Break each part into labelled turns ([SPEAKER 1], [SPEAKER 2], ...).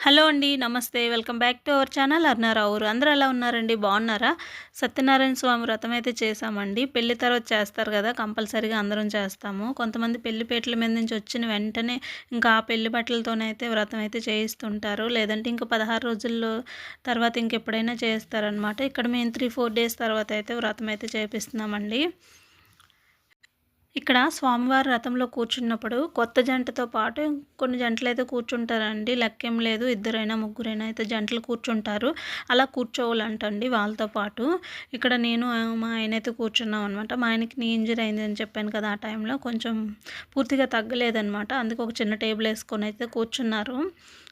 [SPEAKER 1] Hello అండి నమస్తే. Welcome back to our channel. అర్నారావురు అందరూ ఎలా ఉన్నారండి? బాగున్నారా? సత్యనారాయణ స్వామి వ్రతం అయితే చేశామండి. పెళ్ళి తర్వాత చేస్తారు కదా కంపల్సరీగా అందరం చేస్తాము. కొంతమంది పెళ్ళిపేటల మీద నుంచి వచ్చిన వెంటనే ఇంకా ఆ పెళ్ళి బట్టలతోనైతే వ్రతం అయితే చేయిస్తుంటారు. లేదంటే ఇంకా పదహారు రోజుల్లో తర్వాత ఇంకెప్పుడైనా చేస్తారనమాట ఇక్కడ మేము త్రీ ఫోర్ డేస్ తర్వాత అయితే వ్రతం అయితే చేపిస్తున్నామండి. ఇక్కడ స్వామివారి రథంలో కూర్చున్నప్పుడు కొత్త జంటతో పాటు కొన్ని జంటలు అయితే కూర్చుంటారండి. లెక్కేం లేదు. ఇద్దరైనా ముగ్గురైనా అయితే జంటలు కూర్చుంటారు. అలా కూర్చోవాలంటండి వాళ్ళతో పాటు. ఇక్కడ నేను మా ఆయన అయితే కూర్చున్నాం అనమాట మా ఆయనకి నీ ఇంజరీ అయింది అని చెప్పాను కదా ఆ టైంలో. కొంచెం పూర్తిగా తగ్గలేదనమాట అందుకు ఒక చిన్న టేబుల్ వేసుకొని అయితే కూర్చున్నారు.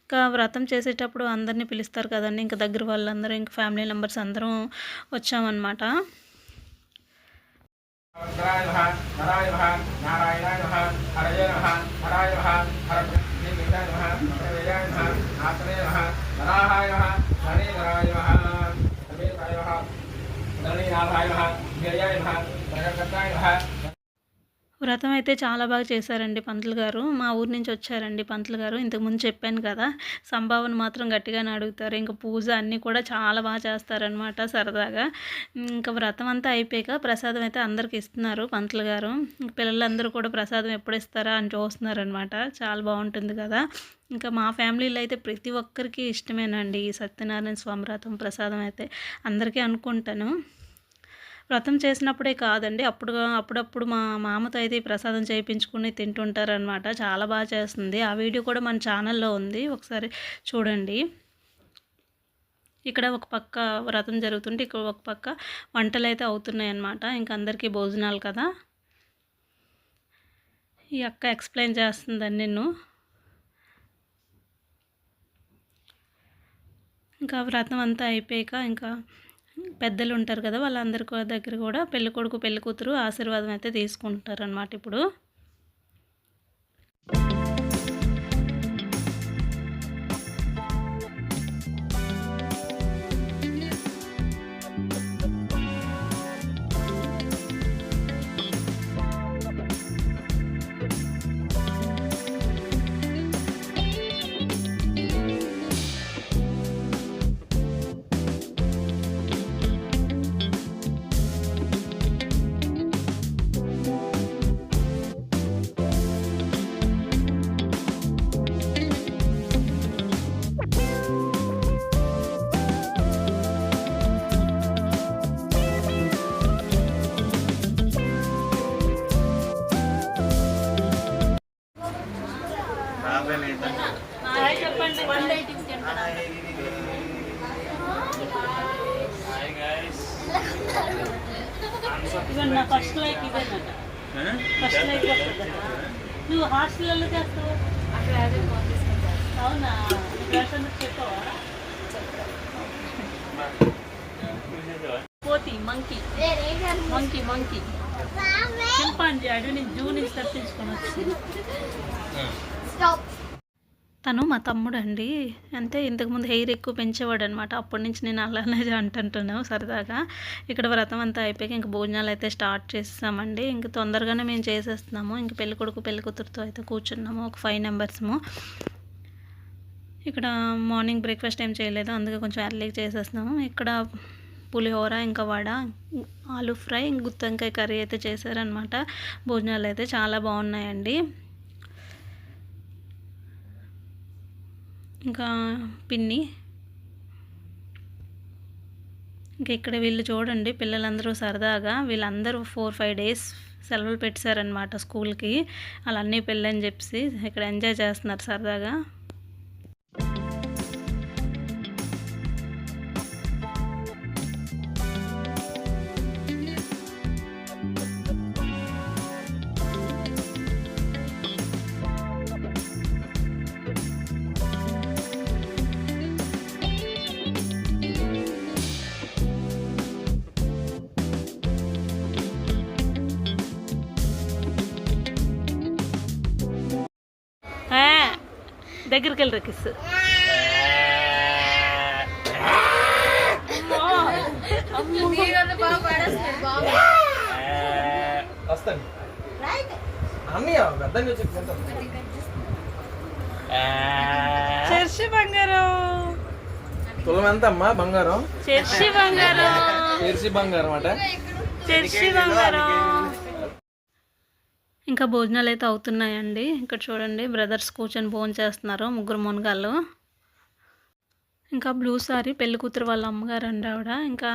[SPEAKER 1] ఇంకా వ్రతం చేసేటప్పుడు అందరినీ పిలుస్తారు కదండి. ఇంకా దగ్గర వాళ్ళందరూ ఇంకా ఫ్యామిలీ మెంబర్స్ అందరం వచ్చామన్నమాట.
[SPEAKER 2] నారాయణ నమః నారాయణ నమః నారాయణాయ నమః హరయ నమః హరాయ హర హరవేదాయ నమః హరవేదాయ నమః ఆత్మనే నమః నరాహాయ నమః నరేంద్రాయ నమః నరేంద్రాయ నమః నరేంద్రాయ నమః జయాయ నమః జగత్తాయ నమః
[SPEAKER 1] వ్రతం అయితే చాలా బాగా చేశారండి పంతులు గారు. మా ఊరు నుంచి వచ్చారండి పంతులు గారు. ఇంతకుముందు చెప్పాను కదా సంభావన మాత్రం గట్టిగానే అడుగుతారు. ఇంకా పూజ అన్నీ కూడా చాలా బాగా చేస్తారనమాట సరదాగా. ఇంకా వ్రతం అంతా అయిపోయాక ప్రసాదం అయితే అందరికి ఇస్తున్నారు పంతులు గారు. పిల్లలందరూ కూడా ప్రసాదం ఎప్పుడు ఇస్తారా అని చూస్తున్నారనమాట చాలా బాగుంటుంది కదా. ఇంకా మా ఫ్యామిలీలో అయితే ప్రతి ఒక్కరికి ఇష్టమేనండి ఈ సత్యనారాయణ స్వామి వ్రతం ప్రసాదం అయితే. అందరికీ అనుకుంటాను. వ్రతం చేసినప్పుడే కాదండి. అప్పుడు అప్పుడప్పుడు మా మామతో అయితే ప్రసాదం చేయించుకుని తింటుంటారనమాట. చాలా బాగా చేస్తుంది. ఆ వీడియో కూడా మన ఛానల్లో ఉంది. ఒకసారి చూడండి. ఇక్కడ ఒక పక్క వ్రతం జరుగుతుంటే ఇక్కడ ఒక పక్క వంటలు అయితే అవుతున్నాయి అన్నమాట ఇంక అందరికీ భోజనాలు కదా. ఈ అక్క ఎక్స్ప్లెయిన్ చేస్తుందని నేను ఇంకా వ్రతం అంతా అయిపోయాక ఇంకా పెద్దలు ఉంటారు కదా వాళ్ళందరి దగ్గర కూడా పెళ్ళి కొడుకు పెళ్ళి కూతురు ఆశీర్వాదం అయితే తీసుకుంటారు అనమాట ఇప్పుడు. ఫస్ట్ లైక్ ఇదేనట ఫస్ట్ లైక్ నువ్వు హాస్టల్లో చేస్తావు? అవునా? రేషన్ చెప్పావా? చింపాంజీ అడు నేను జూ నుంచి తప్పించుకొని వచ్చింది. తను మా తమ్ముడు అండి అంటే ఇంతకుముందు హెయిర్ ఎక్కువ పెంచేవాడు అనమాట అప్పటి నుంచి నేను అలానే అంటుంటున్నాను సరదాగా. ఇక్కడ వ్రతం అంతా అయిపోయాక ఇంక భోజనాలు అయితే స్టార్ట్ చేస్తామండి. ఇంక తొందరగానే మేము చేసేస్తున్నాము. ఇంక పెళ్ళి కొడుకు పెళ్ళి కూతురుతో అయితే కూర్చున్నాము ఒక ఫైవ్ నెంబర్స్ము ఇక్కడ మార్నింగ్ బ్రేక్ఫాస్ట్ ఏం చేయలేదు అందుకే కొంచెం ఎర్లీగా చేసేస్తున్నాము. ఇక్కడ పులిహోర ఇంకా వడ ఆలు ఫ్రై గుత్తంకాయ కర్రీ అయితే చేశారనమాట భోజనాలు అయితే చాలా బాగున్నాయండి. ఇంకా పిన్ని? ఇంకా ఇక్కడ వీళ్ళు చూడండి పిల్లలందరూ సరదాగా వీళ్ళందరూ ఫోర్ ఫైవ్ డేస్ సెలవులు పెట్టారనమాట స్కూల్కి. అలా అన్నీ పెళ్ళని చెప్పి ఇక్కడ ఎంజాయ్ చేస్తున్నారు సరదాగా. దగ్గరికి వెళ్ళి కిస్? చర్చి బంగారం.
[SPEAKER 3] తులం ఎంత అమ్మా బంగారం.
[SPEAKER 1] చర్చి బంగారం.
[SPEAKER 3] ఏర్సి బంగారం అట.
[SPEAKER 1] చర్చి బంగారం. ఇంకా భోజనాలు అయితే అవుతున్నాయండి. ఇక్కడ చూడండి బ్రదర్స్ కూర్చొని భోజనం చేస్తున్నారు ముగ్గురు మునగాళ్ళు. ఇంకా బ్లూ సారీ పెళ్ళి కూతురు వాళ్ళ అమ్మగారు అండి ఆవిడ. ఇంకా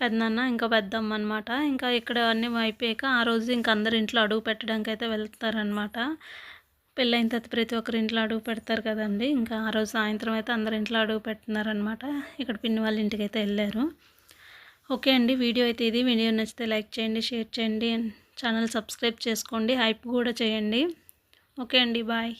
[SPEAKER 1] పెద్దనాన్న ఇంకా పెద్దమ్మ అనమాట ఇంకా ఇక్కడ అన్నీ అయిపోయాక ఆ రోజు ఇంకా అందరు ఇంట్లో అడుగు పెట్టడానికి అయితే వెళ్తారనమాట పెళ్ళైన తర్వాత ప్రతి ఒక్కరి ఇంట్లో అడుగు పెడతారు కదండి. ఇంకా ఆ రోజు సాయంత్రం అయితే అందరు ఇంట్లో అడుగు పెడుతున్నారనమాట ఇక్కడ పిన్ని వాళ్ళ ఇంటికి అయితే వెళ్ళారు. ఓకే అండి వీడియో అయితే ఇది. వీడియో నచ్చితే లైక్ చేయండి షేర్ చేయండి ఛానల్ సబ్స్క్రైబ్ చేసుకోండి హైప్ కూడా చేయండి. ఓకే అండి బాయ్.